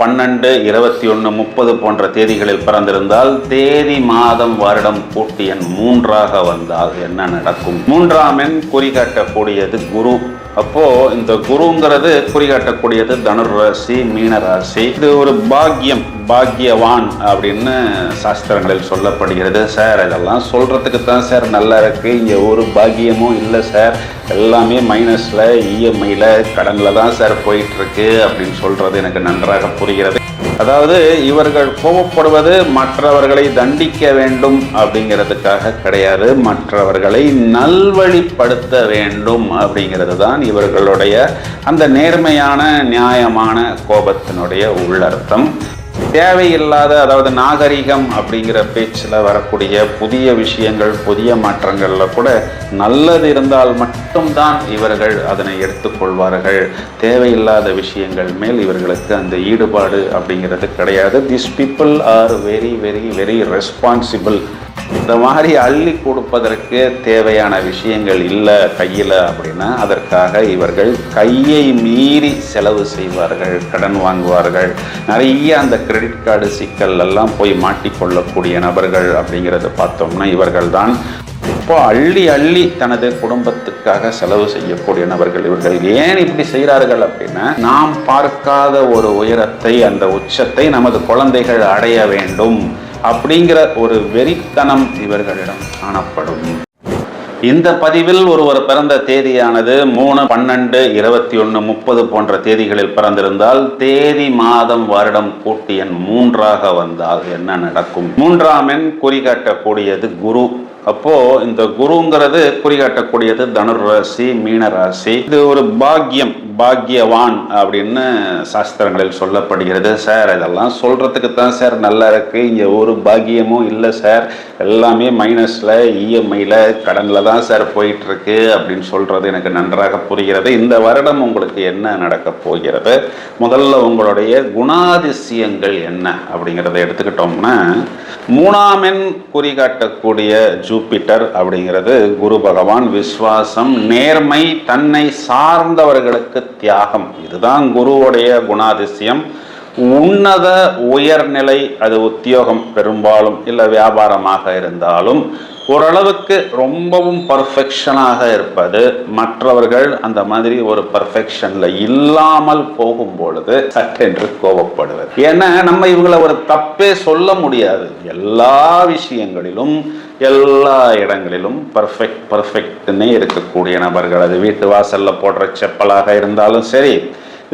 பன்னெண்டு இருபத்தி ஒன்று முப்பது போன்ற தேதிகளில் பிறந்திருந்தால் தேதி மாதம் வருடம் கூட்டி எண் மூன்றாக வந்தால் என்ன நடக்கும்? மூன்றாம் எண் குறிகாட்டக்கூடியது குரு. அப்போ இந்த குருங்கிறது குறிகாட்டக்கூடியது தனுர் ராசி மீன ராசி இது ஒரு பாக்கியம் பாக்கியவான் அப்படின்னு சாஸ்திரங்களில் சொல்லப்படுகிறது. சார் இதெல்லாம் சொல்றதுக்கு தான் சார் நல்லா இருக்கு. இங்க ஒரு பாக்கியமும் இல்லை சார். எல்லாமே மைனஸ்ல இஎம்ஐல கடன்ல தான் சார் போயிட்டு இருக்கு அப்படின்னு சொல்றது எனக்கு நன்றாக புரிகிறது. அதாவது இவர்கள் கோபப்படுவது மற்றவர்களை தண்டிக்க வேண்டும் அப்படிங்கிறதுக்காக கிடையாது. மற்றவர்களை நல்வழிப்படுத்த வேண்டும் அப்படிங்கிறது தான் இவர்களுடைய அந்த நேர்மையான நியாயமான கோபத்தினுடைய உள்ளர்த்தம். தேவையில்லாத அதாவது நாகரிகம் அப்படிங்கிற பேச்சில் வரக்கூடிய புதிய விஷயங்கள் புதிய மாற்றங்களில் கூட நல்லது இருந்தால் மட்டும்தான் இவர்கள் அதனை எடுத்துக்கொள்வார்கள். தேவையில்லாத விஷயங்கள் மேல் இவர்களுக்கு அந்த ஈடுபாடு அப்படிங்கிறது கிடையாது. This people are very very very responsible இந்த மாதிரி அள்ளி கொடுப்பதற்கு தேவையான விஷயங்கள் இல்லை கையில் அப்படின்னா அதற்காக இவர்கள் கையை மீறி செலவு செய்வார்கள் கடன் வாங்குவார்கள். நிறைய அந்த கிரெடிட் கார்டு சிக்கல் எல்லாம் போய் மாட்டிக்கொள்ளக்கூடிய நபர்கள் அப்படிங்கிறத பார்த்தோம்னா இவர்கள் தான் இப்போ அள்ளி அள்ளி தனது குடும்பத்துக்காக செலவு செய்யக்கூடிய நபர்கள் இவர்கள். ஏன் இப்படி செய்கிறார்கள் அப்படின்னா நாம் பார்க்காத ஒரு உயரத்தை அந்த உச்சத்தை நமது குழந்தைகள் அடைய வேண்டும். அப்படிங்கிற ஒரு வெறித்தனம் இவர்களிடம் காணப்படும். இந்த பதிவில் ஒருவர் பிறந்த தேதியானது மூணு பன்னெண்டு இருபத்தி ஒன்று முப்பது போன்ற தேதிகளில் பிறந்திருந்தால் தேதி மாதம் வருடம் கூட்டி எண் மூன்றாக வந்தால் என்ன நடக்கும்? மூன்றாம் எண் குறிகாட்டக்கூடியது குரு. அப்போ இந்த குருங்கிறது குறிகாட்டக்கூடியது தனுர் ராசி மீன ராசி இது ஒரு பாக்கியம். பாக்கியவான் அப்படின்னு சாஸ்திரங்களில் சொல்லப்படுகிறது. சார் இதெல்லாம் சொல்கிறதுக்கு தான் சார் நல்லா இருக்குது இங்கே ஒரு பாக்கியமும் இல்லை சார். எல்லாமே மைனஸில் இஎம்ஐயில் கடனில் தான் சார் போயிட்டுருக்கு அப்படின்னு சொல்கிறது எனக்கு நன்றாக புரிகிறது. இந்த வருடம் உங்களுக்கு என்ன நடக்க போகிறது? முதல்ல உங்களுடைய குணாதிசயங்கள் என்ன அப்படிங்கிறத எடுத்துக்கிட்டோம்னா மூணாமென் குறிகாட்டக்கூடிய ஜூபிட்டர் அப்படிங்கிறது குரு பகவான். விஸ்வாசம் நேர்மை தன்னை சார்ந்தவர்களுக்கு தியாகம். இதுதான் குருவுடைய குணாதிசயம். உன்னத உயர்நிலை அது உத்தியோகம் பெரும்பாலும் இல்லை வியாபாரமாக இருந்தாலும் ஓரளவுக்கு ரொம்பவும் பர்ஃபெக்ஷனாக இருப்பது மற்றவர்கள் அந்த மாதிரி ஒரு பர்ஃபெக்ஷன்ல இல்லாமல் போகும் பொழுது சட்டென்று கோபப்படுவது ஏன்னா நம்ம இவங்களை ஒரு தப்பே சொல்ல முடியாது. எல்லா விஷயங்களிலும் எல்லா இடங்களிலும் பர்ஃபெக்ட் பர்ஃபெக்ட்னே இருக்கக்கூடிய நபர்கள். அது வீட்டு வாசல்ல போடுற செப்பலாக இருந்தாலும் சரி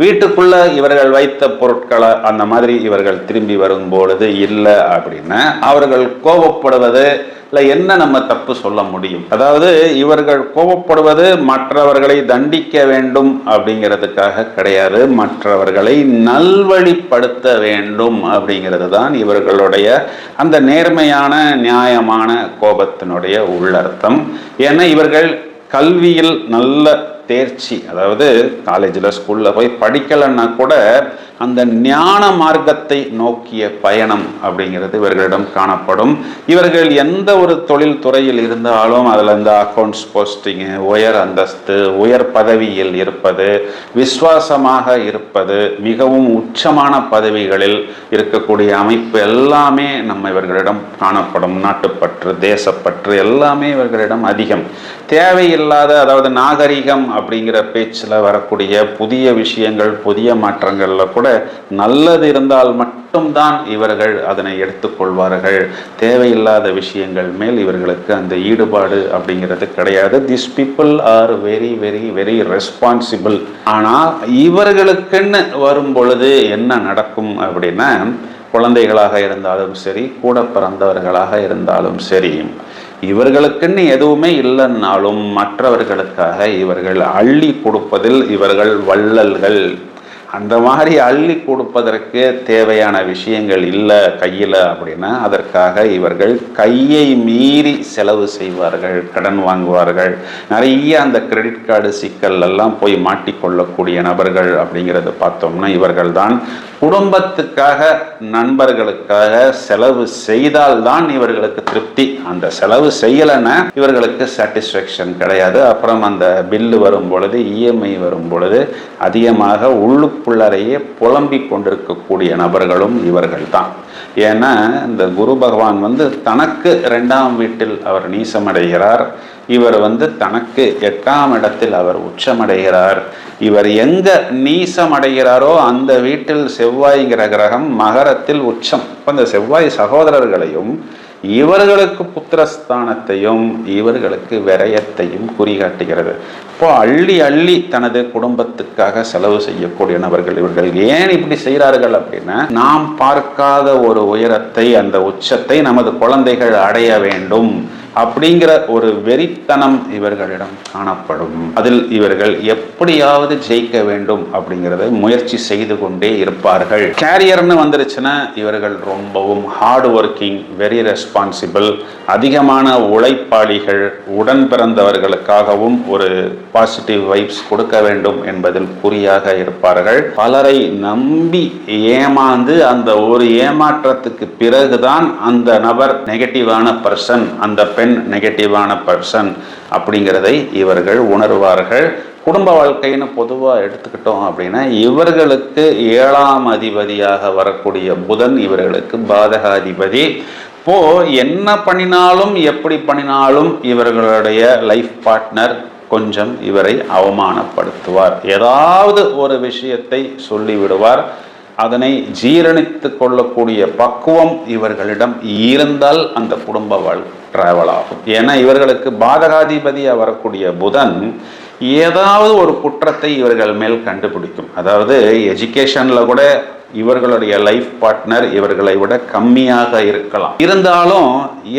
வீட்டுக்குள்ள இவர்கள் வைத்த பொருட்களை அந்த மாதிரி இவர்கள் திரும்பி வரும் பொழுது இல்லை அப்படின்னா அவர்கள் கோபப்படுவது இல்லை என்ன நம்ம தப்பு சொல்ல முடியும்? அதாவது இவர்கள் கோபப்படுவது மற்றவர்களை தண்டிக்க வேண்டும் அப்படிங்கிறதுக்காக கிடையாது. மற்றவர்களை நல்வழிப்படுத்த வேண்டும் அப்படிங்கிறது தான் இவர்களுடைய அந்த நேர்மையான நியாயமான கோபத்தினுடைய உள்ளர்த்தம். ஏன்னா இவர்கள் கல்வியில் நல்ல தேர்ச்சி அதாவது காலேஜில் ஸ்கூலில் போய் படிக்கலைன்னா கூட அந்த ஞான மார்க்கத்தை நோக்கிய பயணம் அப்படிங்கிறது இவர்களிடம் காணப்படும். இவர்கள் எந்த ஒரு தொழில் துறையில் இருந்தாலும் அதில் இந்த அக்கௌண்ட்ஸ் போஸ்டிங்கு உயர் அந்தஸ்து உயர் பதவியில் இருப்பது விசுவாசமாக இருப்பது மிகவும் உச்சமான பதவிகளில் இருக்கக்கூடிய அமைப்பு எல்லாமே நம்ம இவர்களிடம் காணப்படும். நாட்டுப்பற்று தேசப்பற்று எல்லாமே இவர்களிடம் அதிகம். தேவையில்லாத அதாவது நாகரிகம் அப்படிங்கிற பேச்சில் வரக்கூடிய புதிய விஷயங்கள் புதிய மாற்றங்களில் கூட நல்லது இருந்தால் மட்டும்தான் இவர்கள் அதனை எடுத்துக்கொள்வார்கள். தேவையில்லாத விஷயங்கள் மேல் இவர்களுக்கு அந்த ஈடுபாடு அப்படிங்கிறது கிடையாது. This people are very very very responsible ஆனால் இவர்களுக்குன்னு வரும் பொழுது என்ன நடக்கும் அப்படின்னா குழந்தைகளாக இருந்தாலும் சரி கூட பிறந்தவர்களாக இருந்தாலும் சரி இவர்களுக்குன்னு எதுவுமே இல்லைன்னாலும் மற்றவர்களுக்காக இவர்கள் அள்ளி கொடுப்பதில் இவர்கள் வள்ளல்கள். அந்த மாதிரி அள்ளி கொடுப்பதற்கு தேவையான விஷயங்கள் இல்லை கையில் அப்படின்னா அதற்காக இவர்கள் கையை மீறி செலவு செய்வார்கள் கடன் வாங்குவார்கள். நிறைய அந்த கிரெடிட் கார்டு சிக்கல் எல்லாம் போய் மாட்டிக்கொள்ளக்கூடிய நபர்கள் அப்படிங்கிறத பார்த்தோம்னா இவர்கள் தான் குடும்பத்துக்காக நண்பர்களுக்காக செலவு செய்தால்தான் இவர்களுக்கு திருப்தி. அந்த செலவு செய்யலைன்னா இவர்களுக்கு சாட்டிஸ்ஃபேக்ஷன் கிடையாது. அப்புறம் அந்த பில்லு வரும் பொழுது இஎம்ஐ வரும் பொழுது அதிகமாக உள்ளு வீட்டுக்குள்ளரையே புலம்பிக் கொண்டிருக்கக்கூடிய நபர்களும் இவர்கள் தான் ஏன்னா இந்த குரு பகவான் வந்து தனக்கு ரெண்டாம் வீட்டில் அவர் நீசமடைகிறார். இவர் வந்து தனக்கு எட்டாம் இடத்தில் அவர் உச்சமடைகிறார். இவர் எங்க நீசமடைகிறாரோ அந்த வீட்டில் செவ்வாய்ங்கிற கிரகம் மகரத்தில் உச்சம். இப்போ இந்த செவ்வாய் சகோதரர்களையும் இவர்களுக்கு புத்திரஸ்தானத்தையும் இவர்களுக்கு விரயத்தையும் குறிகாட்டுகிறது. இப்போ அள்ளி அள்ளி தனது குடும்பத்துக்காக செலவு செய்யக்கூடிய நபர்கள் இவர்கள் ஏன் இப்படி செய்கிறார்கள் அப்படின்னா நாம் பார்க்காத ஒரு உயரத்தை அந்த உச்சத்தை நமது குழந்தைகள் அடைய வேண்டும். அப்படிங்கிற ஒரு வெறித்தனம் இவர்களிடம் காணப்படும். அதில் இவர்கள் எப்படியாவது ஜெயிக்க வேண்டும் அப்படிங்கிறத முயற்சி செய்து கொண்டே இருப்பார்கள். கேரியர்னு வந்துருச்சுன்னா இவர்கள் ரொம்பவும் ஹார்ட் ஒர்க்கிங் வெரி ரெஸ்பான்சிபிள் அதிகமான உழைப்பாளிகள் உடன் பிறந்தவர்களுக்காகவும் ஒரு பாசிட்டிவ் வைப்ஸ் கொடுக்க வேண்டும் என்பதில் குறியாக இருப்பார்கள். பலரை நம்பி ஏமாந்து அந்த ஒரு ஏமாற்றத்துக்கு பிறகுதான் அந்த நபர் நெகட்டிவான பர்சன் அந்த பெண் நெகட்டிவான பர்சன் அப்படிங்கிறதை இவர்கள் உணர்வார்கள். குடும்ப வாழ்க்கைன்னு பொதுவாக எடுத்துக்கிட்டோம் அப்படின்னா இவர்களுக்கு ஏழாம் அதிபதியாக வரக்கூடிய புதன் இவர்களுக்கு பாதகாதிபதி. இப்போ என்ன பண்ணினாலும் எப்படி பண்ணினாலும் இவர்களுடைய லைஃப் பார்ட்னர் கொஞ்சம் இவரை அவமானப்படுத்துவார். ஏதாவது ஒரு விஷயத்தை சொல்லிவிடுவார். அதனை ஜீரணித்து கொள்ளக்கூடிய பக்குவம் இவர்களிடம் இருந்தால் அந்த குடும்ப வாழ் டிராவல் ஆகும். ஏன்னா இவர்களுக்கு பாதகாதிபதியாக வரக்கூடிய புதன் ஏதாவது ஒரு குற்றத்தை இவர்கள் மேல் கண்டுபிடிக்கும். அதாவது எஜுகேஷனில் கூட இவர்களுடைய லைஃப் பார்ட்னர் இவர்களை விட கம்மியாக இருக்கலாம். இருந்தாலும்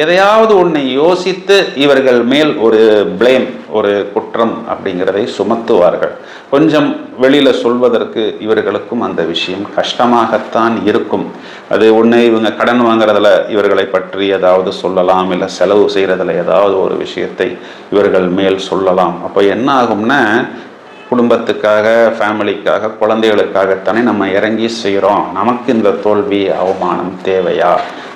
எதையாவது ஒன்றை யோசித்து இவர்கள் மேல் ஒரு பிளேம் ஒரு குற்றம் அப்படிங்கிறதை சுமத்துவார்கள். கொஞ்சம் வெளியில் சொல்வதற்கு இவர்களுக்கும் அந்த விஷயம் கஷ்டமாகத்தான் இருக்கும். அது ஒன்று இவங்க கடன் வாங்குறதுல இவர்களை பற்றி ஏதாவது சொல்லலாம் இல்லை செலவு செய்கிறதுல ஏதாவது ஒரு விஷயத்தை இவர்கள் மேல் சொல்லலாம். அப்போ என்ன ஆகும்னா குடும்பத்துக்காக ஃபேமிலிக்காக குழந்தைகளுக்காகத்தானே நம்ம இறங்கி செய்கிறோம் நமக்கு இந்த தோல்வி அவமானம் தேவையா?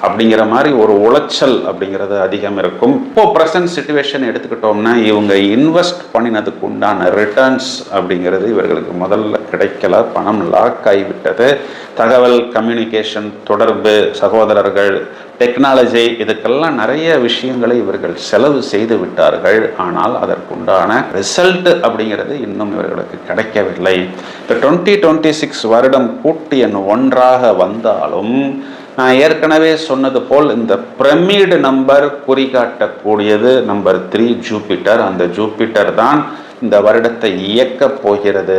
அப்படிங்கிற மாதிரி ஒரு உளைச்சல் அப்படிங்கிறது அதிகம் இருக்கும். இப்போ ப்ரெசன்ட் சுச்சுவேஷன் எடுத்துக்கிட்டோம்னா இவங்க இன்வெஸ்ட் பண்ணினதுக்கு உண்டான ரிட்டர்ன்ஸ் அப்படிங்கிறது இவர்களுக்கு முதல்ல கிடைக்கல. பணம் லாக் ஆகிவிட்டது. தகவல் கம்யூனிகேஷன் தொடர்பு சகோதரர்கள் டெக்னாலஜி இதுக்கெல்லாம் நிறைய விஷயங்களை இவர்கள் செலவு செய்து விட்டார்கள். ஆனால் அதற்குண்டான ரிசல்ட் அப்படிங்கிறது இன்னும் இவர்களுக்கு கிடைக்கவில்லை. இப்போ டுவெண்ட்டி டுவெண்ட்டி சிக்ஸ் வருடம் கூட்டி என் ஒன்றாக வந்தாலும் நான் ஏற்கனவே சொன்னது போல் இந்த பிரமிடு நம்பர் குறிகாட்டக்கூடியது நம்பர் த்ரீ ஜூபிட்டர். அந்த ஜூபிட்டர் தான் இந்த வருடத்தை இயக்கப் போகிறது.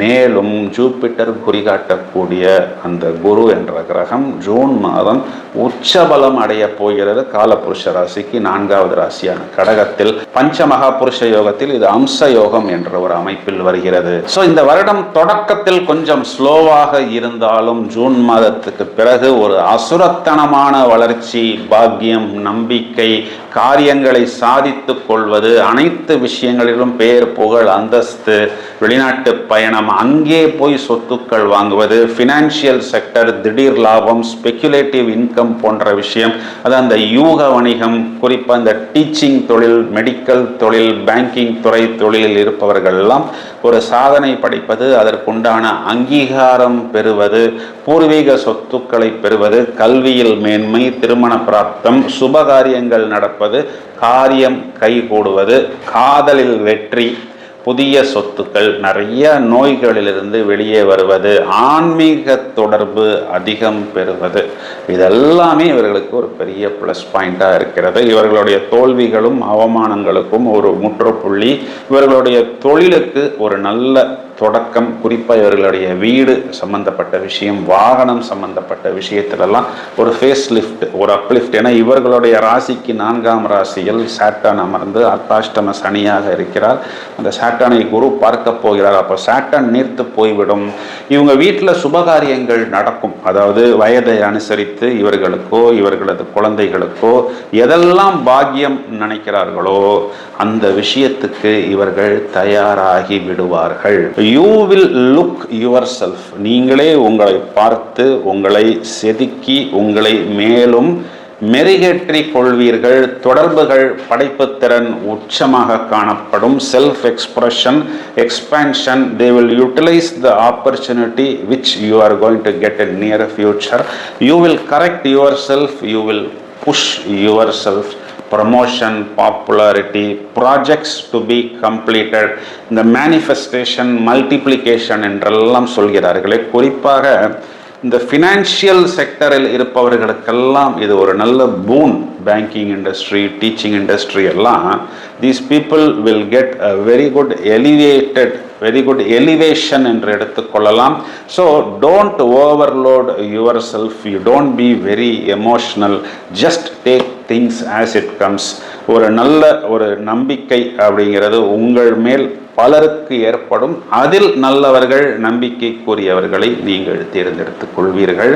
மேலும் ஜூபிட்டர் குறிகாட்டக்கூடிய அந்த குரு என்ற கிரகம் ஜூன் மாதம் உச்சபலம் அடைய போகிறது. காலபுருஷ ராசிக்கு நான்காவது ராசியான கடகத்தில் பஞ்ச மகாபுருஷ யோகத்தில் இது அம்ச யோகம் என்ற ஒரு அமைப்பில் வருகிறது. ஸோ இந்த வருடம் தொடக்கத்தில் கொஞ்சம் ஸ்லோவாக இருந்தாலும் ஜூன் மாதத்துக்கு பிறகு ஒரு அசுரத்தனமான வளர்ச்சி பாக்கியம் நம்பிக்கை காரியங்களை சாதித்துக் கொள்வது அனைத்து விஷயங்களிலும் பேர் புகழ் அந்தஸ்து வெளிநாட்டு பயணம் அங்கே போய் சொத்துக்கள் வாங்குவது ஃபினான்ஷியல் செக்டர் திடீர் லாபம் ஸ்பெக்குலேட்டிவ் இன்கம் போன்ற விஷயம். அது அந்த யூக வணிகம் குறிப்பாக அந்த டீச்சிங் தொழில் மெடிக்கல் தொழில் பேங்கிங் துறை தொழிலில் இருப்பவர்கள் எல்லாம் ஒரு சாதனை படைப்பது அதற்குண்டான அங்கீகாரம் பெறுவது பூர்வீக சொத்துக்களை பெறுவது கல்வியில் மேன்மை திருமண பிராப்தம் சுபகாரியங்கள் நடப்பது காரியம் கைகூடுவது காதலில் வெற்றி புதிய சொத்துக்கள் நிறைய நோய்களிலிருந்து வெளியே வருவது ஆன்மீக தொடர்பு அதிகம் பெறுவது. இதெல்லாமே இவர்களுக்கு ஒரு பெரிய ப்ளஸ் பாயிண்ட்டாக இருக்கிறது. இவர்களுடைய தோல்விகளும் அவமானங்களுக்கும் ஒரு முற்றுப்புள்ளி. இவர்களுடைய தொழிலுக்கு ஒரு நல்ல தொடக்கம் குறிப்பாக இவர்களுடைய வீடு சம்பந்தப்பட்ட விஷயம் வாகனம் சம்பந்தப்பட்ட விஷயத்திலெல்லாம் ஒரு ஃபேஸ் லிஃப்ட் ஒரு அப்லிஃப்ட் ஏன்னா இவர்களுடைய ராசிக்கு நான்காம் ராசியில் சாட்டான் அமர்ந்து அர்த்தாஷ்டம சனியாக இருக்கிறார். அந்த சாட்டானை குரு பார்க்க போகிறார். அப்போ சாட்டான் நீர்த்து போய்விடும். இவங்க வீட்டில் சுபகாரியங்கள் நடக்கும். அதாவது வயதை அனுசரித்து இவர்களுக்கோ இவர்களது குழந்தைகளுக்கோ எதெல்லாம் பாக்கியம் நினைக்கிறார்களோ அந்த விஷயத்துக்கு இவர்கள் தயாராகி விடுவார்கள். You will look yourself நீங்களே உங்களை பார்த்து உங்களை செதுக்கி உங்களை மேலும் மெருகேற்றி கொள்வீர்கள். தொடர்புகள் படைப்புத்திறன் உச்சமாக காணப்படும். Self expression expansion they will utilize the opportunity which you are going to get in near future you will correct yourself you will push yourself promotion popularity projects to be completed இந்த manifestation multiplication என்றெல்லாம் சொல்கிறார்களே. குறிப்பாக இந்த financial செக்டரில் இருப்பவர்களுக்கெல்லாம் இது ஒரு நல்ல boon banking industry teaching industry எல்லாம் these people will get a very good elevated very good elevation என்று எடுத்துக்கொள்ளலாம் so don't overload yourself you don't be very emotional just take things as it comes ஒரு நல்ல ஒரு நம்பிக்கை அப்படிங்கிறது உங்கள் மேல் பலருக்கு ஏற்படும். அதில் நல்லவர்கள் நம்பிக்கைக்குரியவர்களை நீங்கள் தேர்ந்தெடுத்துக் கொள்வீர்கள்.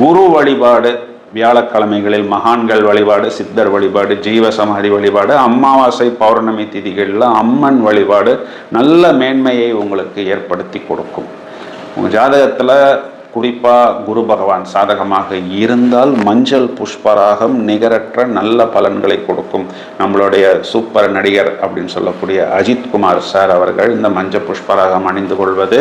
குரு வழிபாடு வியாழக்கிழமைகளில் மகான்கள் வழிபாடு சித்தர் வழிபாடு ஜீவசமாதி வழிபாடு அமாவாசை பௌர்ணமி திதிகளில் அம்மன் வழிபாடு நல்ல மேன்மையை உங்களுக்கு ஏற்படுத்தி கொடுக்கும். உங்கள் ஜாதகத்தில் குறிப்பாக குரு பகவான் சாதகமாக இருந்தால் மஞ்சள் புஷ்பராகம் நிகரற்ற நல்ல பலன்களை கொடுக்கும். நம்மளுடைய சூப்பர் நடிகர் அப்படின்னு சொல்லக்கூடிய அஜித்குமார் சார் அவர்கள் இந்த மஞ்சள் புஷ்பராகம் அணிந்து கொள்வது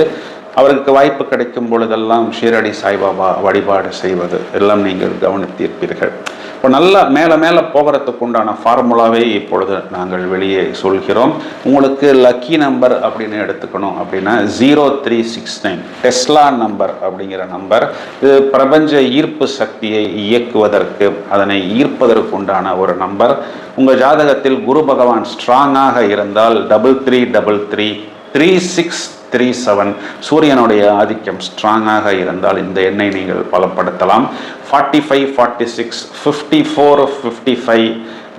அவருக்கு வாய்ப்பு கிடைக்கும் பொழுதெல்லாம் ஷீரடி சாய்பாபா வழிபாடு செய்வது எல்லாம் நீங்கள் கவனித்திருப்பீர்கள். இப்போ நல்லா மேலே மேலே போகிறதுக்கு உண்டான ஃபார்முலாவே இப்பொழுது நாங்கள் வெளியே சொல்கிறோம். உங்களுக்கு லக்கி நம்பர் அப்படின்னு எடுத்துக்கணும் அப்படின்னா zero three six nine Tesla number அப்படிங்கிற நம்பர் இது பிரபஞ்ச ஈர்ப்பு சக்தியை இயக்குவதற்கு அதனை ஈர்ப்பதற்கு உண்டான ஒரு நம்பர் உங்கள் ஜாதகத்தில் குரு பகவான் ஸ்ட்ராங்காக இருந்தால் double three double three three six three seven சூரியனுடைய ஆதிக்கம் ஸ்ட்ராங்காக இருந்தால் இந்த எண்ணை நீங்கள் பலப்படுத்தலாம். Forty five forty six fifty four fifty five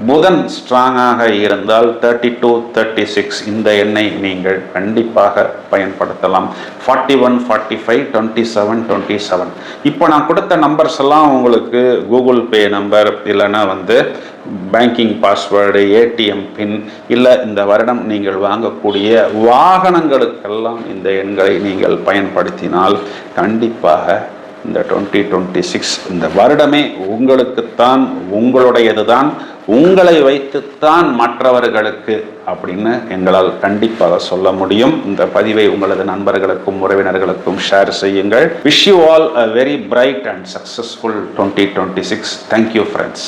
Budhan ஸ்ட்ராங்காக இருந்தால் தேர்ட்டி டூ தேர்ட்டி சிக்ஸ் இந்த எண்ணை நீங்கள் கண்டிப்பாக பயன்படுத்தலாம். Forty one forty five twenty seven twenty seven இப்போ நான் கொடுத்த நம்பர்ஸ் எல்லாம் உங்களுக்கு கூகுள் பே நம்பர் இல்லைன்னா வந்து பேங்கிங் பாஸ்வேர்டு ஏடிஎம் பின் இல்லை இந்த வருடம் நீங்கள் வாங்கக்கூடிய வாகனங்களுக்கெல்லாம் இந்த எண்களை நீங்கள் பயன்படுத்தினால் கண்டிப்பாக இந்த டுவெண்ட்டி டுவெண்ட்டி சிக்ஸ் இந்த வருடமே உங்களுக்குத்தான் உங்களுடையது தான் உங்களை வைத்துத்தான் மற்றவர்களுக்கு அப்படின்னு எங்களால் கண்டிப்பாக சொல்ல முடியும். இந்த பதிவை உங்களது நண்பர்களுக்கும் உறவினர்களுக்கும் ஷேர் செய்யுங்கள். Wish you all a very bright and successful twenty twenty six thank you friends